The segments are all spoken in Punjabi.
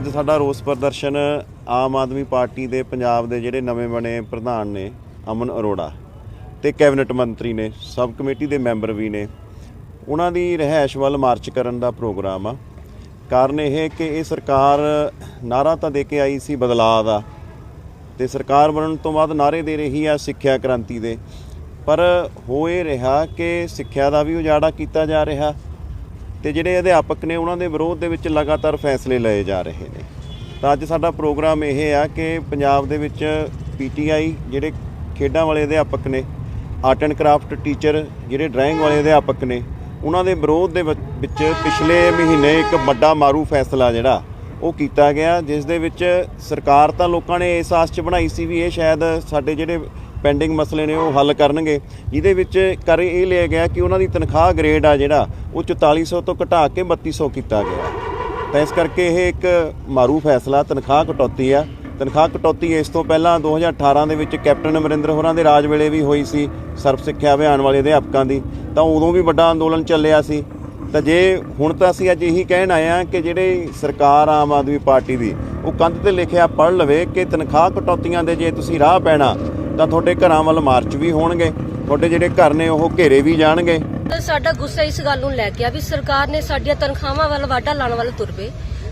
ਅੱਜ ਸਾਡਾ ਰੋਸ ਪ੍ਰਦਰਸ਼ਨ ਆਮ ਆਦਮੀ ਪਾਰਟੀ ਦੇ ਪੰਜਾਬ ਦੇ ਜਿਹੜੇ ਨਵੇਂ ਬਣੇ ਪ੍ਰਧਾਨ ਨੇ, ਅਮਨ ਅਰੋੜਾ ਤੇ ਕੈਬਨਿਟ ਮੰਤਰੀ ਨੇ, ਸਬ ਕਮੇਟੀ ਦੇ ਮੈਂਬਰ ਵੀ ਨੇ, ਉਹਨਾਂ ਦੀ ਰਹਿائش ਵੱਲ ਮਾਰਚ ਕਰਨ ਦਾ ਪ੍ਰੋਗਰਾਮ ਆ। ਕਾਰਨ ਇਹ ਕਿ ਇਹ ਸਰਕਾਰ ਨਾਰਾ ਤਾਂ ਦੇ ਕੇ ਆਈ ਸੀ ਬਦਲਾਅ ਦਾ ਤੇ ਸਰਕਾਰ ਬਣਨ ਤੋਂ ਬਾਅਦ ਨਾਰੇ ਦੇ ਰਹੀ ਆ ਸਿੱਖਿਆ ਕ੍ਰਾਂਤੀ ਦੇ, ਪਰ ਹੋਏ ਰਿਹਾ ਕਿ ਸਿੱਖਿਆ ਦਾ ਵੀ ਉਜਾੜਾ ਕੀਤਾ ਜਾ ਰਿਹਾ ਤੇ ਜਿਹੜੇ ਅਧਿਆਪਕ ਨੇ ਉਹਨਾਂ ਦੇ ਵਿਰੋਧ ਦੇ ਵਿੱਚ ਲਗਾਤਾਰ ਫੈਸਲੇ ਲਏ ਜਾ ਰਹੇ ਨੇ। ਤਾਂ ਅੱਜ ਸਾਡਾ ਪ੍ਰੋਗਰਾਮ ਇਹ ਆ ਕਿ ਪੰਜਾਬ ਦੇ ਵਿੱਚ ਪੀਟੀਆਈ ਜਿਹੜੇ ਖੇਡਾਂ ਵਾਲੇ ਅਧਿਆਪਕ ਨੇ, ਆਰਟ ਐਂਡ ਕਰਾਫਟ ਟੀਚਰ ਜਿਹੜੇ ਡਰਾਇੰਗ ਵਾਲੇ ਅਧਿਆਪਕ ਨੇ, ਉਹਨਾਂ ਦੇ ਵਿਰੋਧ ਦੇ ਵਿੱਚ ਵਿੱਚ ਪਿਛਲੇ ਮਹੀਨੇ ਇੱਕ ਵੱਡਾ ਮਾਰੂ ਫੈਸਲਾ ਜਿਹੜਾ ਉਹ ਕੀਤਾ ਗਿਆ, ਜਿਸ ਦੇ ਵਿੱਚ ਸਰਕਾਰ ਤਾਂ ਲੋਕਾਂ ਨੇ ਇਸ ਆਸ 'ਚ ਬਣਾਈ ਸੀ ਵੀ ਇਹ ਸ਼ਾਇਦ ਸਾਡੇ ਜਿਹੜੇ ਪੈਂਡਿੰਗ ਮਸਲੇ ਨੇ ਉਹ ਹੱਲ ਕਰਨਗੇ। ਜਿਹਦੇ ਵਿੱਚ ਕਰ ਇਹ ਲਿਆ ਗਿਆ ਕਿ ਉਹਨਾਂ ਦੀ ਤਨਖਾਹ ਗ੍ਰੇਡ ਆ ਜਿਹੜਾ, ਉਹ 4400 ਤੋਂ ਘਟਾ ਕੇ 3200 ਕੀਤਾ ਗਿਆ। ਤਾਂ ਇਸ ਕਰਕੇ ਇਹ ਇੱਕ ਮਾਰੂ ਫੈਸਲਾ, ਤਨਖਾਹ ਕਟੌਤੀ ਆ। ਤਨਖਾਹ ਕਟੌਤੀ ਇਸ ਤੋਂ ਪਹਿਲਾਂ 2018 ਦੇ ਵਿੱਚ ਕੈਪਟਨ ਅਮਰਿੰਦਰ ਹੋਰਾਂ ਦੇ ਰਾਜ ਵੇਲੇ ਵੀ ਹੋਈ ਸੀ, ਸਰਵ ਸਿੱਖਿਆ ਅਭਿਆਨ ਵਾਲੇ ਅਧਿਆਪਕਾਂ ਦੀ। ਤਾਂ ਉਦੋਂ ਵੀ ਵੱਡਾ ਅੰਦੋਲਨ ਚੱਲਿਆ ਸੀ। ਤਾਂ ਜੇ ਹੁਣ ਤਾਂ ਅਸੀਂ ਅੱਜ ਇਹੀ ਕਹਿਣ ਆਏ ਆ ਕਿ ਜਿਹੜੇ ਸਰਕਾਰ ਆਮ ਆਦਮੀ ਪਾਰਟੀ ਦੀ, ਉਹ ਕੰਧ ਤੇ ਲਿਖਿਆ ਪੜ੍ਹ ਲਵੇ ਕਿ ਤਨਖਾਹ ਕਟੌਤੀਆਂ ਦੇ ਜੇ ਤੁਸੀਂ ਰਾਹ ਪੈਣਾ ਤਾਂ ਤੁਹਾਡੇ ਘਰਾਂ ਵੱਲ ਮਾਰਚ ਵੀ ਹੋਣਗੇ। ਤੁਹਾਡੇ ਜਿਹੜੇ ਘਰ ਨੇ, ਉਹ ਘੇਰੇ ਵੀ ਜਾਣਗੇ। ਸਾਡਾ ਗੁੱਸਾ ਇਸ ਗੱਲ ਨੂੰ ਲੈ ਕੇ ਆ ਵੀ ਸਰਕਾਰ ਨੇ ਸਾਡੀਆਂ ਤਨਖਾਹਾਂ ਵੱਲ ਵਾਟਾ ਲਾਉਣ ਵੱਲ ਤੁਰ ਪਏ।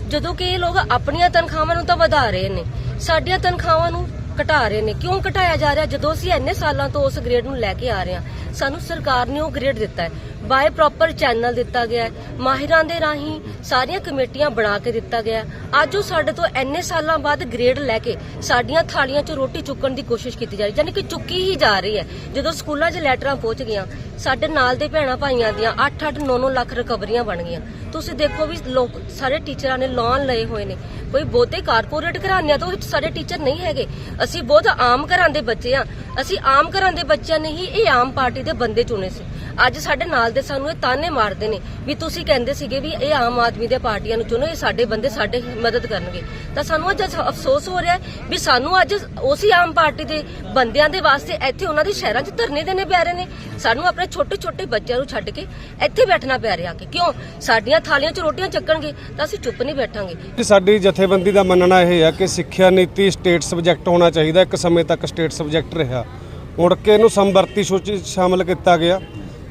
ਜਦੋਂ ਕਿ ਇਹ ਲੋਕ ਆਪਣੀਆਂ ਤਨਖਾਹਾਂ ਨੂੰ ਤਾਂ ਵਧਾ ਰਹੇ ਨੇ, ਸਾਡੀਆਂ ਤਨਖਾਹਾਂ ਨੂੰ ਘਟਾ ਰਹੇ ਨੇ। ਕਿਉਂ ਘਟਾਇਆ ਜਾ ਰਿਹਾ? ਜਦੋਂ ਅਸੀਂ ਇੰਨੇ ਸਾਲਾਂ ਤੋਂ ਉਸ ਗ੍ਰੇਡ ਨੂੰ ਲੈ ਕੇ ਆ ਰਹੇ ਹਾਂ, ਸਾਨੂੰ ਸਰਕਾਰ ਨੇ ਉਹ ਗ੍ਰੇਡ ਦਿੱਤਾ ਹੈ। ਬਾਏ ਪ੍ਰੋਪਰ ਚੈਨਲ ਦਿੱਤਾ ਗਿਆ ਹੈ। ਮਾਹਿਰਾਂ ਦੇ ਰਾਹੀਂ ਸਾਰੀਆਂ ਕਮੇਟੀਆਂ ਬਣਾ ਕੇ ਦਿੱਤਾ ਗਿਆ ਅੱਜ ਉਹ ਸਾਡੇ ਤੋਂ ਇੰਨੇ ਸਾਲਾਂ ਬਾਅਦ ਗ੍ਰੇਡ ਲੈ ਕੇ ਸਾਡੀਆਂ ਥਾਲੀਆਂ 'ਚ ਰੋਟੀ ਚੁੱਕਣ ਦੀ ਕੋਸ਼ਿਸ਼ ਕੀਤੀ ਜਾ ਰਹੀ ਯਾਨੀ ਕਿ ਚੁੱਕੀ ਹੀ ਜਾ ਰਹੀ ਹੈ। ਜਦੋਂ ਸਕੂਲਾਂ 'ਚ ਲੈਟਰਾਂ ਪਹੁੰਚ ਗਈਆਂ, ਸਾਡੇ ਨਾਲ ਦੇ ਭੈਣਾਂ ਭਾਈਆਂ ਦੀਆਂ 8-8 9-9 ਲੱਖ ਰਿਕਵਰੀਆਂ ਬਣ ਗਈਆਂ। ਤੁਸੀਂ ਦੇਖੋ ਵੀ ਲੋਕ, ਸਾਰੇ ਟੀਚਰਾਂ ਨੇ ਲੋਨ ਲਏ ਹੋਏ ਨੇ। ਕੋਈ ਬਹੁਤੇ ਕਾਰਪੋਰੇਟ ਘਰਾਣਿਆਂ ਤੋਂ ਸਾਡੇ ਟੀਚਰ ਨਹੀਂ ਹੈਗੇ। ਅਸੀਂ ਬਹੁਤ ਆਮ ਘਰਾਂ ਦੇ ਬੱਚੇ ਆ ਅਸੀਂ ਆਮ ਘਰਾਂ ਦੇ ਬੱਚਿਆਂ ਨੇ ਹੀ ਇਹ ਆਮ ਪਾਰਟੀ ਦੇ ਬੰਦੇ ਚੁਣੇ ਸੀ। ਅੱਜ ਸਾਡੇ ਨਾਲ ਦੇ ਸਾਨੂੰ ਇਹ ਤਾਨੇ ਮਾਰਦੇ ਨੇ ਵੀ ਤੁਸੀਂ ਕਹਿੰਦੇ ਸੀਗੇ ਵੀ ਇਹ ਆਮ ਆਦਮੀ ਦੇ ਪਾਰਟੀਆਂ ਨੂੰ ਚੁਣੋ, ਇਹ ਸਾਡੇ ਬੰਦੇ ਸਾਡੇ ਮਦਦ ਕਰਨਗੇ। ਤਾਂ ਸਾਨੂੰ ਅੱਜ ਅਫਸੋਸ ਹੋ ਰਿਹਾ ਵੀ ਸਾਨੂੰ ਅੱਜ ਉਸੇ ਆਮ ਪਾਰਟੀ ਦੇ ਬੰਦਿਆਂ ਦੇ ਵਾਸਤੇ ਇੱਥੇ ਉਹਨਾਂ ਦੀ ਸ਼ਹਿਰਾਂ 'ਚ ਧਰਨੇ ਦੇਣੇ ਪੈ ਰਹੇ ਨੇ। ਸਾਨੂੰ ਆਪਣੇ ਛੋਟੇ ਛੋਟੇ ਬੱਚਿਆਂ ਨੂੰ ਛੱਡ ਕੇ ਇੱਥੇ ਬੈਠਣਾ ਪੈ ਰਿਹਾ ਕਿ ਕਿਉਂ? ਸਾਡੀਆਂ ਥਾਲੀਆਂ 'ਚ ਰੋਟੀਆਂ ਚੱਕਣਗੇ ਤਾਂ ਅਸੀਂ ਚੁੱਪ ਨਹੀਂ ਬੈਠਾਂਗੇ। ਕਿ ਸਾਡੀ ਜਥੇਬੰਦੀ ਦਾ ਮੰਨਣਾ ਇਹ ਹੈ ਕਿ ਸਿੱਖਿਆ ਨੀਤੀ ਸਟੇਟ ਸਬਜੈਕਟ ਹੋਣਾ ਚਾਹੀਦਾ। ਇੱਕ ਸਮੇਂ ਤੱਕ ਸਟੇਟ ਸਬਜੈਕਟ ਰਿਹਾ। ਮੁੜ ਕੇ ਇਹਨੂੰ ਸੰਵਰਤੀ ਸੂਚੀ 'ਚ ਸ਼ਾਮਲ ਕੀਤਾ ਗਿਆ।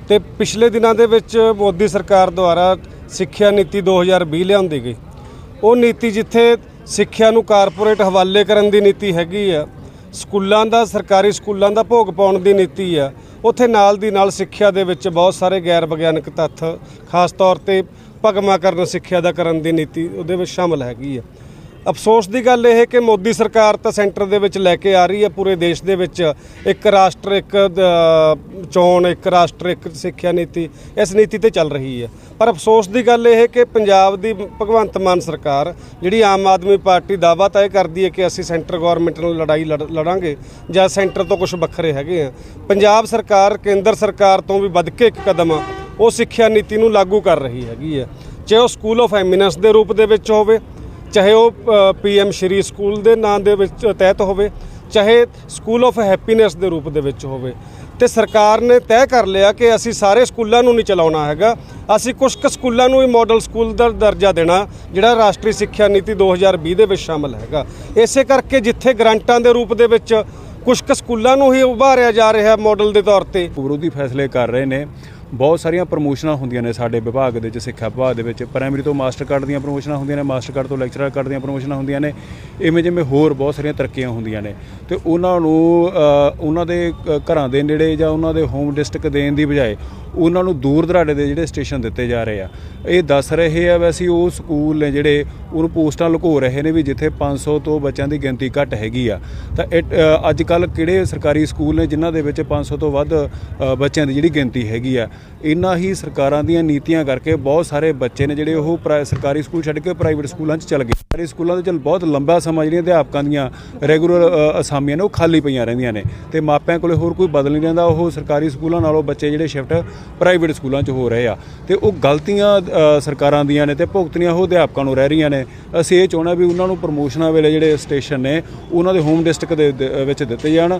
ਤੇ ਪਿਛਲੇ ਦਿਨਾਂ ਦੇ ਵਿੱਚ ਮੋਦੀ ਸਰਕਾਰ ਦੁਆਰਾ ਸਿੱਖਿਆ ਨੀਤੀ 2020 ਲਿਆਂਦੀ ਗਈ। ਉਹ ਨੀਤੀ ਜਿੱਥੇ ਸਿੱਖਿਆ ਨੂੰ ਕਾਰਪੋਰੇਟ ਹਵਾਲੇ ਕਰਨ ਦੀ ਨੀਤੀ ਹੈਗੀ ਆ, ਸਕੂਲਾਂ ਦਾ, ਸਰਕਾਰੀ ਸਕੂਲਾਂ ਦਾ ਭੋਗ ਪਾਉਣ ਦੀ ਨੀਤੀ ਆ, ਉੱਥੇ ਨਾਲ ਦੀ ਨਾਲ ਸਿੱਖਿਆ ਦੇ ਵਿੱਚ ਬਹੁਤ ਸਾਰੇ ਗੈਰ ਵਿਗਿਆਨਕ ਤੱਥ, ਖਾਸ ਤੌਰ ਤੇ ਭਗਮਾਕਰਨ ਸਿੱਖਿਆ ਦਾ ਕਰਨ ਦੀ ਨੀਤੀ ਉਹਦੇ ਵਿੱਚ ਸ਼ਾਮਲ ਹੈਗੀ ਆ। ਅਫਸੋਸ ਦੀ ਗੱਲ ਇਹ ਹੈ ਕਿ ਮੋਦੀ ਸਰਕਾਰ ਤਾਂ ਸੈਂਟਰ ਦੇ ਵਿੱਚ ਲੈ ਕੇ ਆ ਰਹੀ ਹੈ, ਪੂਰੇ ਦੇਸ਼ ਦੇ ਵਿੱਚ। ਇੱਕ ਰਾਸ਼ਟਰ, ਇੱਕ ਚੋਣ, ਇੱਕ ਰਾਸ਼ਟਰ, ਇੱਕ ਸਿੱਖਿਆ ਨੀਤੀ, ਇਸ ਨੀਤੀ ਤੇ ਚੱਲ ਰਹੀ ਹੈ। ਪਰ ਅਫਸੋਸ ਦੀ ਗੱਲ ਇਹ ਹੈ ਕਿ ਪੰਜਾਬ ਦੀ ਭਗਵੰਤ ਮਾਨ ਸਰਕਾਰ ਜਿਹੜੀ ਆਮ ਆਦਮੀ ਪਾਰਟੀ ਦਾਅਵਾ ਤਾਂ ਇਹ ਕਰਦੀ ਹੈ ਕਿ ਅਸੀਂ ਸੈਂਟਰ ਗਵਰਨਮੈਂਟ ਨਾਲ ਲੜਾਈ ਲੜ- ਲੜਾਂਗੇ ਜਾਂ ਸੈਂਟਰ ਤੋਂ ਕੁਝ ਵੱਖਰੇ ਹੈਗੇ ਆ। ਪੰਜਾਬ ਸਰਕਾਰ, ਕੇਂਦਰ ਸਰਕਾਰ ਤੋਂ ਵੀ ਵੱਧ ਕੇ ਇੱਕ ਕਦਮ ਉਹ ਸਿੱਖਿਆ ਨੀਤੀ ਨੂੰ ਲਾਗੂ ਕਰ ਰਹੀ ਹੈਗੀ ਹੈ। ਚਾਹੇ ਉਹ ਸਕੂਲ ਆਫ ਐਮੀਨੈਂਸ ਦੇ ਰੂਪ ਦੇ ਵਿੱਚ ਹੋਵੇ ਚਾਹੇ ਉਹ ਪੀਐਮ ਸ਼੍ਰੀ ਸਕੂਲ ਦੇ ਨਾਂ ਦੇ ਵਿੱਚ ਤਹਿਤ ਹੋਵੇ, ਚਾਹੇ ਸਕੂਲ ਆਫ ਹੈਪੀਨੈਸ ਦੇ ਰੂਪ ਦੇ ਵਿੱਚ ਹੋਵੇ। ਤੇ ਸਰਕਾਰ ਨੇ ਤੈਅ ਕਰ ਲਿਆ ਕਿ ਅਸੀਂ ਸਾਰੇ ਸਕੂਲਾਂ ਨੂੰ ਨਹੀਂ ਚਲਾਉਣਾ ਹੈਗਾ। ਅਸੀਂ ਕੁਝ ਕੁ ਸਕੂਲਾਂ ਨੂੰ ਹੀ ਮਾਡਲ ਸਕੂਲ ਦਾ ਦਰਜਾ ਦੇਣਾ, ਜਿਹੜਾ ਰਾਸ਼ਟਰੀ ਸਿੱਖਿਆ ਨੀਤੀ 2020 ਦੇ ਵਿੱਚ ਸ਼ਾਮਲ ਹੈਗਾ। ਇਸੇ ਕਰਕੇ ਜਿੱਥੇ ਗ੍ਰਾਂਟਾਂ ਦੇ ਰੂਪ ਦੇ ਵਿੱਚ ਕੁਝ ਕੁ ਸਕੂਲਾਂ ਨੂੰ ਹੀ ਉਭਾਰਿਆ ਜਾ ਰਿਹਾ ਮਾਡਲ ਦੇ ਤੌਰ ਤੇ। ਵਿਰੋਧੀ ਫੈਸਲੇ ਕਰ ਰਹੇ ਨੇ। ਬਹੁਤ ਸਾਰੀਆਂ ਪ੍ਰਮੋਸ਼ਨਾਂ ਹੁੰਦੀਆਂ ਨੇ ਸਾਡੇ ਵਿਭਾਗ ਦੇ ਵਿੱਚ, ਸਿੱਖਿਆ ਵਿਭਾਗ ਦੇ ਵਿੱਚ। ਪ੍ਰਾਇਮਰੀ ਤੋਂ ਮਾਸਟਰ ਕਾਰਡ ਦੀਆਂ ਪ੍ਰਮੋਸ਼ਨਾਂ ਹੁੰਦੀਆਂ ਨੇ ਮਾਸਟਰ ਕਾਰਡ ਤੋਂ ਲੈਕਚਰਰ ਕਾਰਡ ਦੀਆਂ ਪ੍ਰਮੋਸ਼ਨਾਂ ਹੁੰਦੀਆਂ ਨੇ। ਇਵੇਂ ਜਿਵੇਂ ਹੋਰ ਬਹੁਤ ਸਾਰੀਆਂ ਤਰੱਕੀਆਂ ਹੁੰਦੀਆਂ ਨੇ। ਤੇ ਉਹਨਾਂ ਨੂੰ ਉਹਨਾਂ ਦੇ ਘਰਾਂ ਦੇ ਨੇੜੇ ਜਾਂ ਉਹਨਾਂ ਦੇ ਹੋਮ ਡਿਸਟ੍ਰਿਕਟ ਦੇਣ ਦੀ ਬਜਾਏ ਉਹਨਾਂ ਨੂੰ ਦੂਰ ਦਰਾਡੇ ਦੇ ਜਿਹੜੇ ਸਟੇਸ਼ਨ ਦਿੱਤੇ ਜਾ ਰਹੇ ਆ। ਇਹ ਦੱਸ ਰਹੇ ਆ ਵੈਸੇ ਉਹ ਸਕੂਲ ਨੇ ਜਿਹੜੇ ਉਹਨੂੰ ਪੋਸਟਾਂ ਲੁਕੋ ਰਹੇ ਨੇ ਵੀ ਜਿੱਥੇ 500 ਤੋਂ ਬੱਚਿਆਂ ਦੀ ਗਿਣਤੀ ਘੱਟ ਹੈਗੀ ਆ। ਤਾਂ ਅੱਜ ਕੱਲ ਕਿਹੜੇ ਸਰਕਾਰੀ ਸਕੂਲ ਨੇ ਜਿਨ੍ਹਾਂ ਦੇ ਵਿੱਚ 500 ਤੋਂ ਵੱਧ ਬੱਚਿਆਂ ਦੀ ਜਿਹੜੀ ਗਿਣਤੀ ਹੈਗੀ ਆ? ਇਨ੍ਹਾਂ ਹੀ ਸਰਕਾਰਾਂ ਦੀਆਂ ਨੀਤੀਆਂ ਕਰਕੇ ਬਹੁਤ ਸਾਰੇ ਬੱਚੇ ਨੇ ਜਿਹੜੇ ਉਹ ਪ੍ਰਾ- ਸਰਕਾਰੀ ਸਕੂਲ ਛੱਡ ਕੇ ਪ੍ਰਾਈਵੇਟ ਸਕੂਲਾਂ 'ਚ ਚਲ ਗਏ। ਸਰਕਾਰੀ ਸਕੂਲਾਂ ਦੇ ਚਲ ਬਹੁਤ ਲੰਬਾ ਸਮਾਂ ਜਿਹੜੀਆਂ ਅਧਿਆਪਕਾਂ ਦੀਆਂ ਰੈਗੂਲਰ ਅਸਾਮੀਆਂ ਨੇ ਉਹ ਖਾਲੀ ਪਈਆਂ ਰਹਿੰਦੀਆਂ ਨੇ। ਤੇ ਮਾਪਿਆਂ ਕੋਲੇ ਹੋਰ ਕੋਈ ਬਦਲ ਨਹੀਂ ਰਹਿੰਦਾ, ਉਹ ਸਰਕਾਰੀ ਸਕੂਲਾਂ ਨਾਲੋਂ ਬੱਚੇ ਜਿਹੜੇ ਸ਼ਿਫਟ ਪ੍ਰਾਈਵੇਟ ਸਕੂਲਾਂ 'ਚ ਹੋ ਰਹੇ ਆ। ਤੇ ਉਹ ਗਲਤੀਆਂ ਸਰਕਾਰਾਂ ਦੀਆਂ ਨੇ ਤੇ ਭੁਗਤਣੀਆਂ ਉਹ ਅਧਿਆਪਕਾਂ ਨੂੰ ਰਹਿ ਰਹੀਆਂ ਨੇ। ਅਸੀਂ ਇਹ ਚਾਹੁੰਦੇ ਵੀ ਉਹਨਾਂ ਨੂੰ ਪ੍ਰਮੋਸ਼ਨਾਂ ਵੇਲੇ ਜਿਹੜੇ ਸਟੇਸ਼ਨ ਨੇ, ਉਹਨਾਂ ਦੇ ਹੋਮ ਡਿਸਟ੍ਰਿਕਟ ਦੇ ਵਿੱਚ ਦਿੱਤੇ ਜਾਣ।